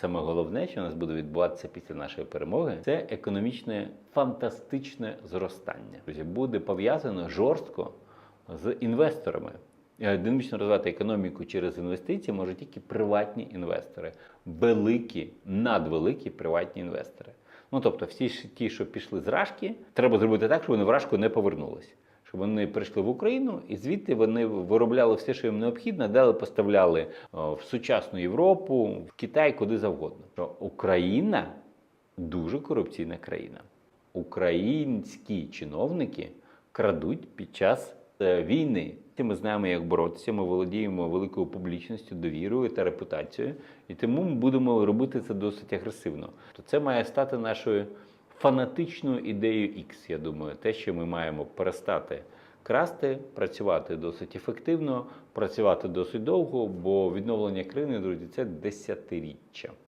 Саме головне, що у нас буде відбуватися після нашої перемоги, це економічне фантастичне зростання. Друзі, буде пов'язано жорстко з інвесторами. Динамічно розвивати економіку через інвестиції можуть тільки приватні інвестори, великі, надвеликі приватні інвестори. Ну тобто, всі ті, що пішли з Рашки, треба зробити так, щоб вони в Рашку не повернулись. Щоб вони прийшли в Україну і звідти вони виробляли все, що їм необхідно, далі поставляли в сучасну Європу, в Китай, куди завгодно. Що Україна дуже корупційна країна. Українські чиновники крадуть під час е, війни. Ми знаємо, як боротися. Ми володіємо великою публічністю, довірою та репутацією, і тому ми будемо робити це досить агресивно. То це має стати нашою фанатичною ідеєю X, я думаю, те, що ми маємо перестати красти, працювати досить ефективно, працювати досить довго, бо відновлення країни, друзі, це десятиріччя.